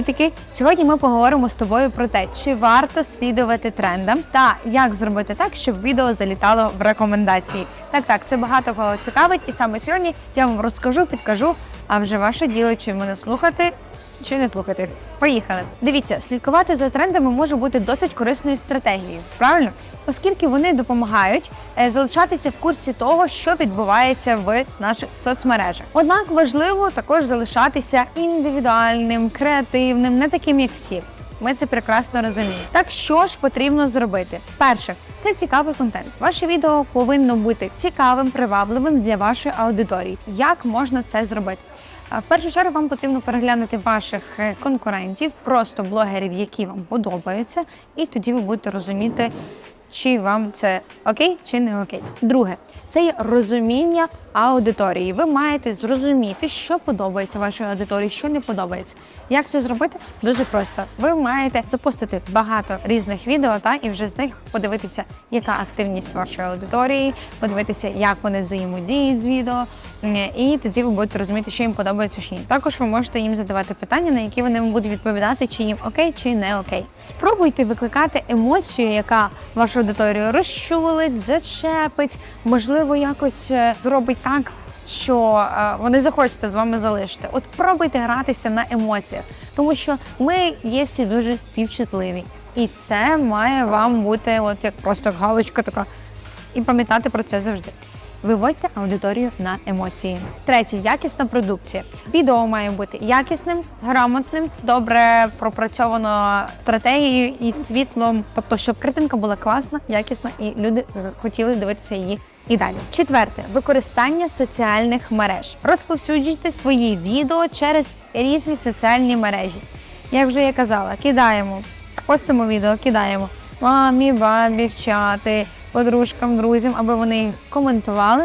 Привітики! Сьогодні ми поговоримо з тобою про те, чи варто слідувати трендам та як зробити так, щоб відео залітало в рекомендації. Так, так, це багато кого цікавить, і саме сьогодні я вам розкажу, підкажу. А вже ваше діло, чи мене слухати, чи не слухати. Поїхали. Дивіться, слідкувати за трендами може бути досить корисною стратегією, правильно? Оскільки вони допомагають е, залишатися в курсі того, що відбувається в наших соцмережах. Однак важливо також залишатися індивідуальним, креативним, не таким, як всі. Ми це прекрасно розуміємо. Так що ж потрібно зробити? Перше, це цікавий контент. Ваше відео повинно бути цікавим, привабливим для вашої аудиторії. Як можна це зробити? В першу чергу вам потрібно переглянути ваших е, конкурентів, просто блогерів, які вам подобаються, і тоді ви будете розуміти, чи вам це окей, чи не окей. Друге, це є розуміння аудиторії. Ви маєте зрозуміти, що подобається вашій аудиторії, що не подобається. Як це зробити? Дуже просто. Ви маєте запустити багато різних відео, та і вже з них подивитися, яка активність вашої аудиторії, подивитися, як вони взаємодіють з відео. Е, І тоді ви будете розуміти, що їм подобається чи ні. Також ви можете їм задавати питання, на які вони вам будуть відповідати, чи їм окей, чи не окей. Спробуйте викликати емоцію, яка вашу аудиторію розчулить, зачепить, можливо, якось е, зробить так. Що е, вони захочуться з вами залишити. От пробуйте гратися на емоціях, тому що ми є всі дуже співчутливі, і це має вам бути, от як просто галочка така, і пам'ятати про це завжди. Виводьте аудиторію на емоції. Третє якісна продукція. Відео має бути якісним, грамотним, добре пропрацьовано стратегією і світлом. Тобто, щоб картинка була класна, якісна, і люди хотіли дивитися її. І далі. Четверте використання соціальних мереж. Розповсюджуйте свої відео через різні соціальні мережі. Як вже я казала, кидаємо, постимо відео, кидаємо мамі, бабі, в чати, подружкам, друзям, аби вони коментували